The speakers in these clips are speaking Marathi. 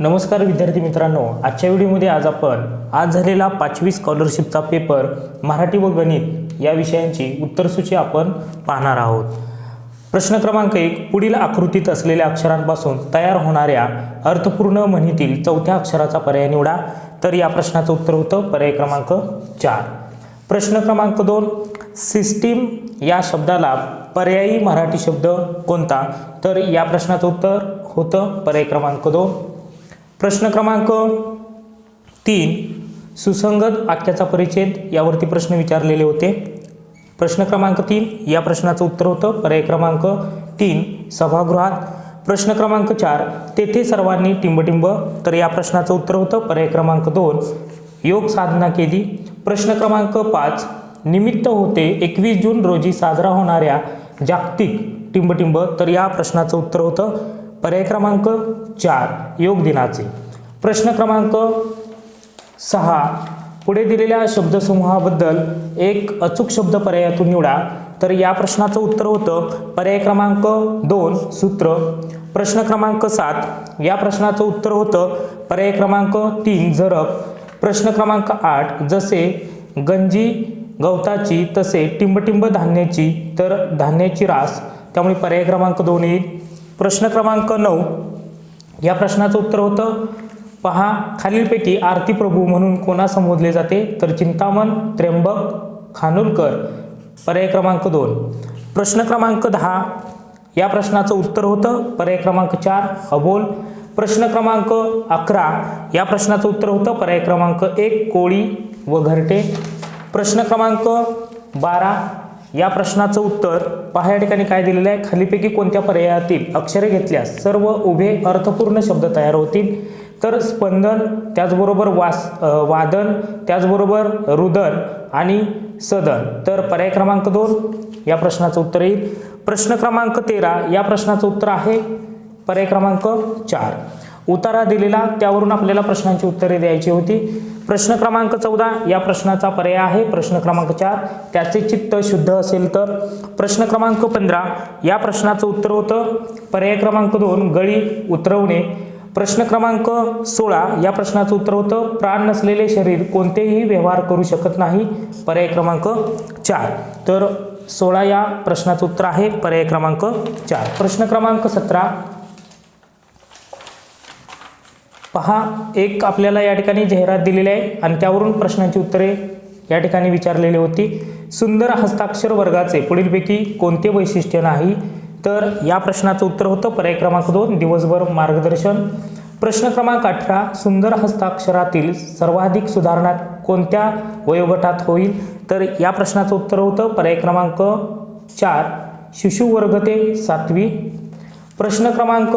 नमस्कार विद्यार्थी मित्रांनो आजच्या व्हिडिओमध्ये आज आपण आज झालेला पाचवी स्कॉलरशिपचा पेपर मराठी व गणित या विषयांची उत्तरसूची आपण पाहणार आहोत. प्रश्न क्रमांक एक पुढील आकृतीत असलेल्या अक्षरांपासून तयार होणाऱ्या अर्थपूर्ण म्हणीतील चौथ्या अक्षराचा पर्याय निवडा. तर या प्रश्नाचं उत्तर होतं पर्याय क्रमांक चार. प्रश्न क्रमांक दोन सिस्टीम या शब्दाला पर्यायी मराठी शब्द कोणता? तर या प्रश्नाचं उत्तर होतं पर्याय क्रमांक दोन. प्रश्न क्रमांक तीन सुसंगत वाक्याचा परिच्छेद यावरती प्रश्न विचारलेले होते. प्रश्न क्रमांक तीन या प्रश्नाचं उत्तर होतं. पर्याय क्रमांक तीन सभागृहात. प्रश्न क्रमांक चार तेथे सर्वांनी टिंबटिंब तर या प्रश्नाचं उत्तर होतं. पर्याय क्रमांक दोन योग साधना केली. प्रश्न क्रमांक पाच निमित्त होते एकवीस जून रोजी साजरा होणाऱ्या जागतिक टिंबटिंब तर या प्रश्नाचं उत्तर होतं. पर्याय क्रमांक चार योग दिनाचे. प्रश्न क्रमांक सहा पुढे दिलेल्या शब्दसमूहाबद्दल एक अचूक शब्द पर्यायातून निवडा. तर या प्रश्नाचं उत्तर होतं पर्याय क्रमांक दोन सूत्र. प्रश्न क्रमांक सात या प्रश्नाचं उत्तर होतं पर्याय क्रमांक तीन झरप. प्रश्न क्रमांक आठ जसे गंजी गवताची तसे टिंबटिंब धान्याची तर धान्याची रास. त्यामुळे पर्याय क्रमांक दोन येईल. प्रश्न क्रमांक नऊ. या प्रश्नाचं उत्तर होतं पहा खालीलपैकी आरती प्रभू म्हणून कोणा संबोधले जाते? तर चिंतामण त्र्यंबक खानुलकर. पर्याय क्रमांक दोन. प्रश्न क्रमांक दहा. या प्रश्नाचं उत्तर होतं पर्याय क्रमांक चार अबोल. प्रश्न क्रमांक अकरा. या प्रश्नाचं उत्तर होतं पर्याय क्रमांक एक कोळी व घरटे. प्रश्न क्रमांक बारा. या प्रश्नाचं उत्तर पहा या ठिकाणी काय दिलेलं आहे? खालीपैकी कोणत्या पर्यायातील अक्षरे घेतल्यास सर्व उभे अर्थपूर्ण शब्द तयार होतील? तर स्पंदन त्याचबरोबर वास वादन त्याचबरोबर रुदन आणि सदन. तर पर्याय क्रमांक दोन या प्रश्नाचं उत्तर येईल. प्रश्न क्रमांक तेरा या प्रश्नाचं उत्तर आहे. पर्याय क्रमांक चार. उतारा दिलेला त्यावरून आपल्याला प्रश्नांची उत्तरे द्यायची होती. प्रश्न क्रमांक चौदा या प्रश्नाचा पर्याय आहे. प्रश्न क्रमांक चार त्याचे चित्त शुद्ध असेल तर. प्रश्न क्रमांक पंधरा या प्रश्नाचं उत्तर होतं. पर्याय क्रमांक दोन गळी उतरवणे. प्रश्न क्रमांक सोळा या प्रश्नाचं उत्तर होतं. प्राण नसलेले शरीर कोणतेही व्यवहार करू शकत नाही. पर्याय क्रमांक चार. तर सोळा या प्रश्नाचं उत्तर आहे. पर्याय क्रमांक चार. प्रश्न क्रमांक सतरा पहा एक आपल्याला या ठिकाणी जाहिरात दिलेली आहे आणि त्यावरून प्रश्नांची उत्तरे या ठिकाणी विचारलेली होती. सुंदर हस्ताक्षर वर्गाचे पुढीलपैकी कोणते वैशिष्ट्य नाही? तर या प्रश्नाचं उत्तर होतं पर्याय क्रमांक दोन दिवसभर मार्गदर्शन. प्रश्न क्रमांक अठरा सुंदर हस्ताक्षरातील सर्वाधिक सुधारणा कोणत्या वयोगटात होईल? तर या प्रश्नाचं उत्तर होतं पर्याय क्रमांक चार शिशुवर्ग ते सातवी. प्रश्न क्रमांक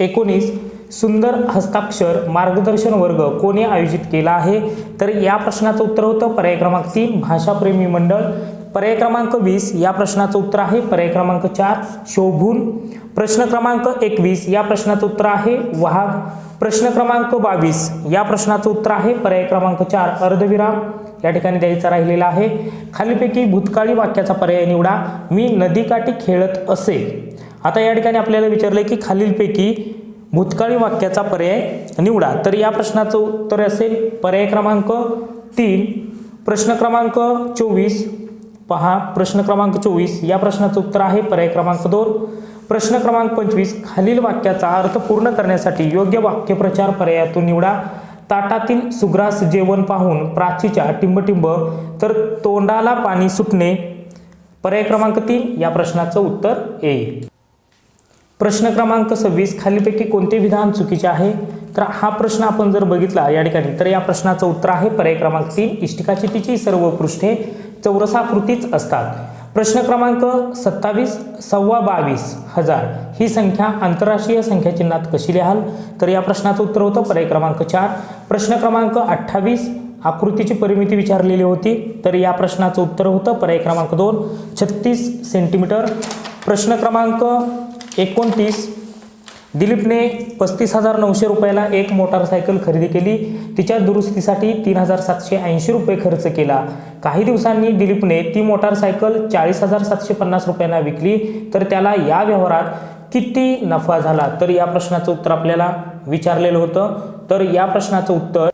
एकोणीस सुंदर हस्ताक्षर मार्गदर्शन वर्ग कोणी आयोजित केला आहे? तर या प्रश्नाचं उत्तर होतं पर्याय क्रमांक तीन भाषाप्रेमी मंडळ. पर्याय क्रमांक वीस या प्रश्नाचं उत्तर आहे. पर्याय क्रमांक चार शोभून. प्रश्न क्रमांक एकवीस या प्रश्नाचं उत्तर आहे. वाघ. प्रश्न क्रमांक बावीस या प्रश्नाचं उत्तर आहे. पर्याय क्रमांक चार अर्धविराम. या ठिकाणी द्यायचा राहिलेला आहे. खालीपैकी भूतकाळी वाक्याचा पर्याय निवडा. मी नदीकाठी खेळत असे. आता या ठिकाणी आपल्याला विचारलं की खालीलपैकी भूतकाळी वाक्याचा पर्याय निवडा. तर या प्रश्नाचं उत्तर असेल पर्याय क्रमांक तीन प्रश्न क्रमांक चोवीस पहा प्रश्न क्रमांक चोवीस या प्रश्नाचं उत्तर आहे पर्याय क्रमांक दोन. प्रश्न क्रमांक पंचवीस खालील वाक्याचा अर्थ पूर्ण करण्यासाठी योग्य वाक्यप्रचार पर्यायातून निवडा. ताटातील सुग्रास जेवण पाहून प्राचीच्या टिंबटिंब तर तोंडाला पाणी सुटणे. पर्याय क्रमांक तीन या प्रश्नाचं उत्तर येईल प्रश्न क्रमांक सव्वीस खालीपैकी कोणते विधान चुकीचे आहे? तर हा प्रश्न आपण जर बघितला या ठिकाणी तर या प्रश्नाचं उत्तर आहे पर्याय क्रमांक तीन इष्टिकाचितीची सर्व पृष्ठे चौरसाकृतीच असतात. प्रश्न क्रमांक सत्तावीस सव्वा बावीस हजार. ही संख्या आंतरराष्ट्रीय संख्या चिन्हात कशी लिहाल? तर या प्रश्नाचं उत्तर होतं पर्याय क्रमांक चार. प्रश्न क्रमांक अठ्ठावीस आकृतीची परिमिती विचारलेली होती तर या प्रश्नाचं उत्तर होतं पर्याय क्रमांक दोन छत्तीस सेंटीमीटर. प्रश्न क्रमांक एकोणतीस. दिलीपने पस्तीस हजार नऊशे रुपयाला एक मोटारसायकल खरेदी केली. तिच्या दुरुस्तीसाठी तीन हजार सातशे ऐंशी रुपये खर्च केला. काही दिवसांनी दिलीपने ती मोटारसायकल चाळीस हजार सातशे पन्नास रुपयांना विकली. तर त्याला या व्यवहारात किती नफा झाला? तर या प्रश्नाचं उत्तर आपल्याला विचारलेलं होतं. तर या प्रश्नाचं उत्तर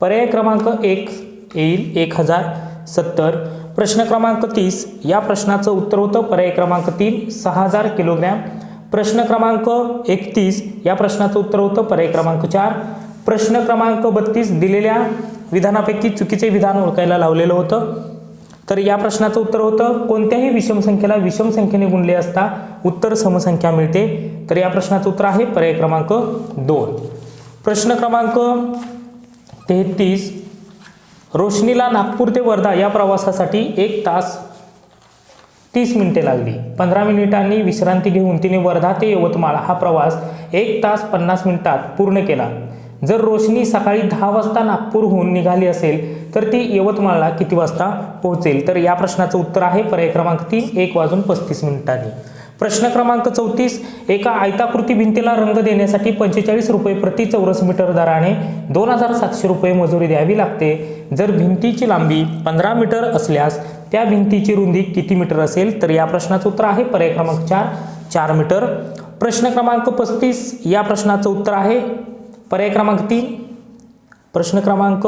पर्याय क्रमांक एक येईल. एक हजार सत्तर. प्रश्न क्रमांक तीस. या प्रश्नाचं उत्तर होतं पर्याय क्रमांक तीन. सहा हजार किलोग्रॅम. प्रश्न क्रमांक एकतीस या प्रश्नाचं उत्तर होतं. पर्याय क्रमांक चार. प्रश्न क्रमांक बत्तीस दिलेल्या विधानापैकी चुकीचे विधान ओळखायला लावलेलं होतं. तर या प्रश्नाचं उत्तर होतं कोणत्याही विषम संख्येला विषम संख्येने गुणले असता उत्तर समसंख्या मिळते. तर या प्रश्नाचं उत्तर आहे पर्याय क्रमांक दोन. प्रश्न क्रमांक तेहतीस. रोशनीला नागपूर ते वर्धा या प्रवासासाठी एक तास तीस मिनिटे लागली. पंधरा मिनिटांनी विश्रांती घेऊन तिने वर्धा ते यवतमाळ हा प्रवास एक तास पन्नास मिनिटात पूर्ण केला. जर रोशनी सकाळी दहा वाजता नागपूरहून निघाली असेल तर ती यवतमाळला किती वाजता पोहोचेल? तर या प्रश्नाचं उत्तर आहे पर्याय क्रमांक तीन एक वाजून पस्तीस मिनिटांनी. प्रश्न क्रमांक चौतीस एका आयताकृती भिंतीला रंग देण्यासाठी पंचेचाळीस रुपये प्रति चौरस मीटर दराने दोन हजार सातशे रुपये मजुरी द्यावी लागते. जर भिंतीची लांबी पंधरा मीटर असल्यास त्या भिंतीची रुंदी किती मीटर असेल तर या प्रश्नाचं उत्तर आहे. पर्याय क्रमांक चार चार मीटर. प्रश्न क्रमांक पस्तीस या प्रश्नाचं उत्तर आहे. पर्याय क्रमांक तीन. प्रश्न क्रमांक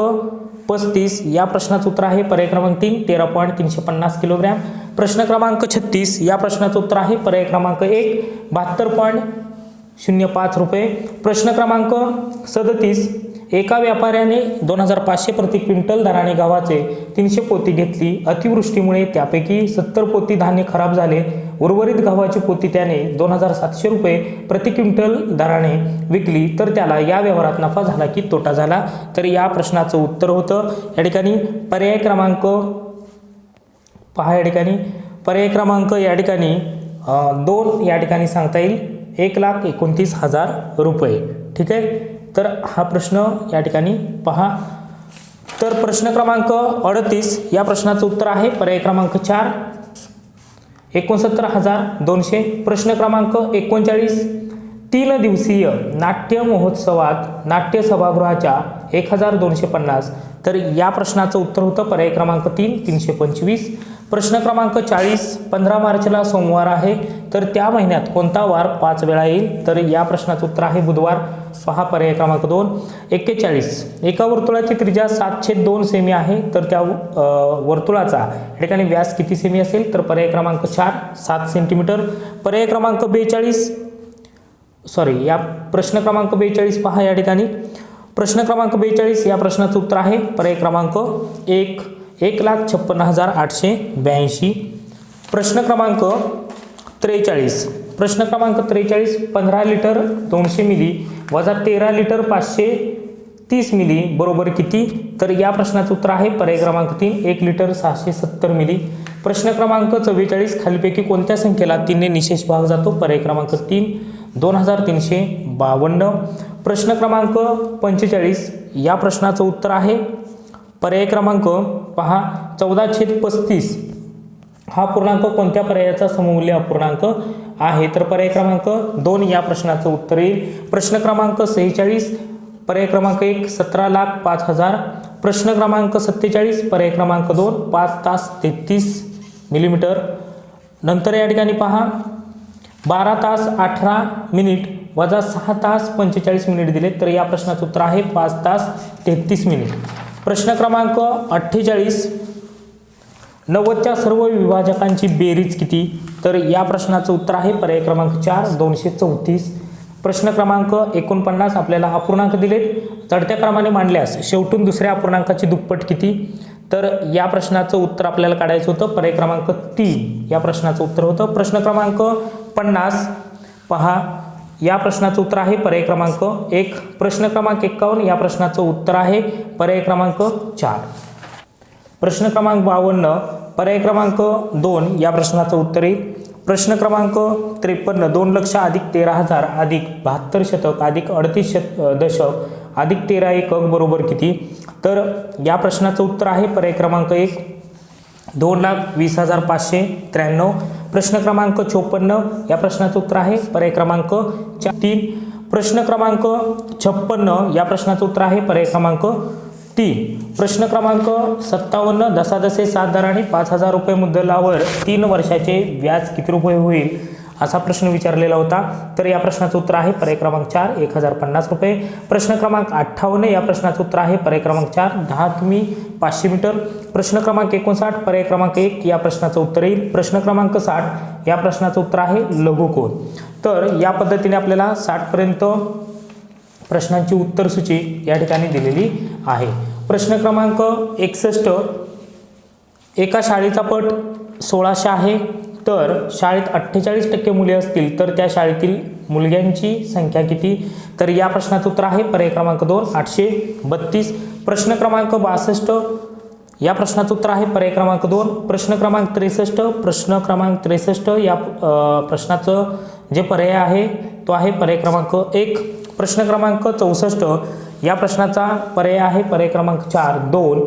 पस्तीस या प्रश्नाचं उत्तर आहे. पर्याय क्रमांक तीन तेरा पॉईंट तीनशे पन्नास किलोग्रॅम. प्रश्न क्रमांक छत्तीस या प्रश्नाचं उत्तर आहे. पर्याय क्रमांक एक बहात्तर पॉईंट शून्य पाच रुपये. प्रश्न क्रमांक सदतीस एका व्यापाऱ्याने दोन हजार पाचशे प्रति क्विंटल दराने गव्हाचे तीनशे पोती घेतली. अतिवृष्टीमुळे त्यापैकी सत्तर पोती धान्य खराब झाले. उर्वरित गव्हाची पोती त्याने दोन हजार सातशे रुपये प्रति क्विंटल दराने विकली. तर त्याला या व्यवहारात नफा झाला की तोटा झाला? तर या प्रश्नाचं उत्तर होतं. या ठिकाणी पर्याय क्रमांक पहा. या ठिकाणी पर्याय क्रमांक या ठिकाणी दोन या ठिकाणी सांगता येईल. एक लाख एकोणतीस हजार रुपये. ठीक आहे? तर हा प्रश्न या ठिकाणी पहा. तर प्रश्न क्रमांक अडतीस या प्रश्नाचं उत्तर आहे. पर्याय क्रमांक चार एकोणसत्तर हजार दोनशे. प्रश्न क्रमांक एकोणचाळीस तीन दिवसीय नाट्य महोत्सवात नाट्य सभागृहाच्या एक हजार दोनशे पन्नास तर या प्रश्नाचं उत्तर होतं पर्याय क्रमांक तीन तीनशे पंचवीस. प्रश्न क्रमांक चाळीस पंधरा मार्चला सोमवार आहे. तर त्या महिन्यात कोणता वार पाच वेळा येईल? तर या प्रश्नाचं उत्तर आहे बुधवार पहा पर्याय क्रमांक दोन. एक्केचाळीस. एका वर्तुळाची त्रिज्या सातशे दोन सेमी आहे. तर त्या वर्तुळाचा या ठिकाणी व्यास किती सेमी असेल? तर पर्याय क्रमांक चार सात सेंटीमीटर. पर्याय क्रमांक बेचाळीस सॉरी या प्रश्न क्रमांक बेचाळीस पहा या ठिकाणी. प्रश्न क्रमांक बेचाळीस या प्रश्नाचं उत्तर आहे. पर्याय क्रमांक एक एक लाख छप्पन्न हजार आठशे ब्याऐंशी. प्रश्न क्रमांक त्रेचाळीस. प्रश्न क्रमांक त्रेचाळीस पंधरा लिटर दोनशे मिली वजा तेरा लिटर पाचशे तीस मिली बरोबर किती? तर या प्रश्नाचं उत्तर आहे. पर्याय क्रमांक तीन एक लिटर सहाशे सत्तर मिली. प्रश्न क्रमांक चव्वेचाळीस खालीपैकी कोणत्या संख्येला तीनने निशेष भाग जातो? पर्याय क्रमांक तीन दोन हजार तीनशे बावन्न. प्रश्न क्रमांक पंचेचाळीस. या प्रश्नाचं उत्तर आहे. पर्याय क्रमांक पहा. चौदा छेद पस्तीस. हा पूर्णांक कोणत्या पर्यायाचा सममूल्य अपूर्णांक आहे? तर पर्याय क्रमांक दोन या प्रश्नाचं उत्तर येईल. प्रश्न क्रमांक सेहेचाळीस. पर्याय क्रमांक एक सतरा लाख पाच हजार. प्रश्न क्रमांक सत्तेचाळीस. पर्याय क्रमांक दोन पाच तास तेहतीस मिलीमीटर. नंतर या ठिकाणी पहा. बारा तास अठरा मिनिट. वजा सहा तास पंचेचाळीस मिनिट दिले. तर या प्रश्नाचं उत्तर आहे पाच तास तेहतीस मिनिट. प्रश्न क्रमांक अठ्ठेचाळीस. नव्वदच्या सर्व विभाजकांची बेरीज किती? तर या प्रश्नाचं उत्तर आहे पर्याय क्रमांक चार दोनशे चौतीस. प्रश्न क्रमांक एकोणपन्नास आपल्याला अपूर्णांक दिलेत. चढत्या क्रमाने मांडल्यास शेवटून दुसऱ्या अपूर्णांकाची दुप्पट किती? तर या प्रश्नाचं उत्तर आपल्याला काढायचं होतं पर्याय क्रमांक तीन. या प्रश्नाचं उत्तर होतं. प्रश्न क्रमांक पन्नास. पहा. या प्रश्नाचं उत्तर आहे पर्याय क्रमांक एक. प्रश्न क्रमांक एक्कावन्न. या प्रश्नाचं उत्तर आहे पर्याय क्रमांक चार. प्रश्न क्रमांक बावन्न पर्याय क्रमांक दोन या प्रश्नाचं उत्तर येईल. प्रश्न क्रमांक त्रेपन्न दोन लक्ष अधिक तेरा हजार अधिक बहात्तर शतक अधिक अडतीस शत दशक अधिक तेरा एकक बरोबर किती? तर या प्रश्नाचं उत्तर आहे पर्याय क्रमांक एक. दोन लाख वीस हजार पाचशे त्र्याण्णव. प्रश्न क्रमांक चोपन्न या प्रश्नाचं उत्तर आहे. पर्याय क्रमांक चा तीन. प्रश्न क्रमांक छप्पन्न या प्रश्नाचं उत्तर आहे. पर्याय क्रमांक तीन. प्रश्न क्रमांक सत्तावन्न दसादसे सात दराने पाच हजार रुपये मुद्दलावर तीन वर्षाचे व्याज किती रुपये होईल? असा प्रश्न विचारलेला होता. तर या प्रश्नाचं उत्तर आहे पर्याय क्रमांक चार एक हजार पन्नास रुपये. प्रश्न क्रमांक अठ्ठावन्न या प्रश्नाचं उत्तर आहे पर्याय क्रमांक चार दहा तुम्ही पाचशे मीटर. प्रश्न क्रमांक एकोणसाठ पर्याय क्रमांक एक या प्रश्नाचं उत्तर येईल. प्रश्न क्रमांक साठ या प्रश्नाचं उत्तर आहे लघुकोण तर या पद्धतीने आपल्याला साठपर्यंत प्रश्नांची उत्तरसूची या ठिकाणी दिलेली आहे. प्रश्न क्रमांक एकसष्ट एका शाळेचा पट सोळाशे आहे. तर शाळेत अठ्ठेचाळीस टक्के मुले असतील तर त्या शाळेतील मुलग्यांची संख्या किती? तर या प्रश्नाचं उत्तर आहे पर्याय क्रमांक दोन आठशे बत्तीस. प्रश्न क्रमांक बासष्ट. या प्रश्नाचं उत्तर आहे पर्याय क्रमांक दोन प्रश्न क्रमांक त्रेसष्ट. प्रश्न क्रमांक त्रेसष्ट या प्रश्नाचं जे पर्याय आहे तो आहे पर्याय क्रमांक एक. प्रश्न क्रमांक चौसष्ट. या प्रश्नाचा पर्याय आहे पर्याय क्रमांक चार दोन.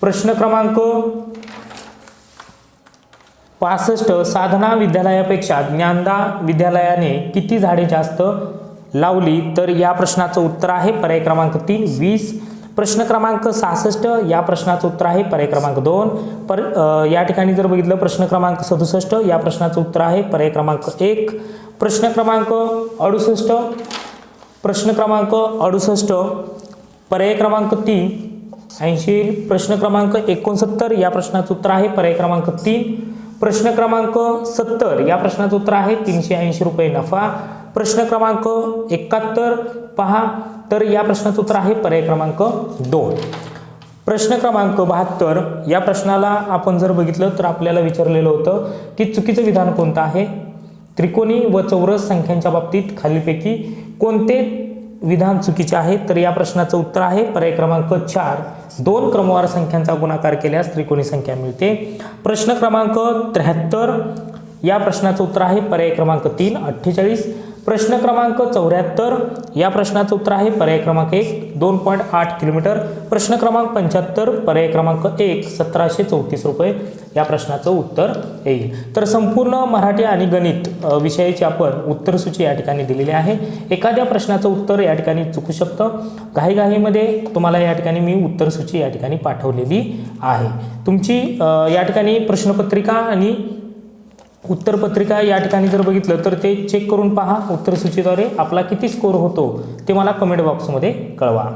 प्रश्न क्रमांक पासष्ट साधना विद्यालयापेक्षा ज्ञानदा विद्यालयाने किती झाडे जास्त लावली? तर या प्रश्नाचं उत्तर आहे पर्याय क्रमांक तीन वीस. प्रश्न क्रमांक सहासष्ट या प्रश्नाचं उत्तर आहे पर्याय क्रमांक दोन. पर या ठिकाणी जर बघितलं प्रश्न क्रमांक सदुसष्ट या प्रश्नाचं उत्तर आहे पर्याय क्रमांक एक. प्रश्न क्रमांक अडुसष्ट. प्रश्न क्रमांक अडुसष्ट पर्याय क्रमांक तीन. ऐंशी. प्रश्न क्रमांक एकोणसत्तर या प्रश्नाचं उत्तर आहे पर्याय क्रमांक तीन. प्रश्न क्रमांक सत्तर या प्रश्नाचं उत्तर आहे तीनशे ऐंशी रुपये नफा. प्रश्न क्रमांक एकाहत्तर पहा. तर या प्रश्नाचं उत्तर आहे पर्याय क्रमांक दोन. प्रश्न क्रमांक बहात्तर या प्रश्नाला आपण जर बघितलं तर आपल्याला विचारलेलं होतं की चुकीचं विधान कोणतं आहे? त्रिकोणी व चौरस संख्यांच्या बाबतीत खालीलपैकी कोणते विधान चुकीचे आहे तर या प्रश्नाचं उत्तर आहे. पर्याय क्रमांक चार. दोन क्रमवार संख्यांचा गुणाकार केल्यास त्रिकोणी संख्या मिळते. प्रश्न क्रमांक त्र्याहत्तर. या प्रश्नाचं उत्तर आहे. पर्याय क्रमांक तीन अठ्ठेचाळीस. प्रश्न क्रमांक चौऱ्याहत्तर. या प्रश्नाचं उत्तर आहे पर्याय क्रमांक एक दोन पॉईंट आठ किलोमीटर. प्रश्न क्रमांक पंच्याहत्तर पर्याय क्रमांक एक सतराशे चौतीस रुपये. या प्रश्नाचं उत्तर येईल. तर संपूर्ण मराठी आणि गणित विषयाची आपण उत्तरसूची या ठिकाणी दिलेली आहे. एखाद्या प्रश्नाचं उत्तर या ठिकाणी चुकू शकतं. घाईघाईमध्ये तुम्हाला या ठिकाणी मी उत्तरसूची या ठिकाणी पाठवलेली आहे. तुमची या ठिकाणी प्रश्नपत्रिका आणि उत्तरपत्रिका या ठिकाणी जर बघितलं तर ते चेक करून पहा. उत्तरसूचीद्वारे आपला किती स्कोर होतो ते मला कमेंट बॉक्समध्ये कळवा.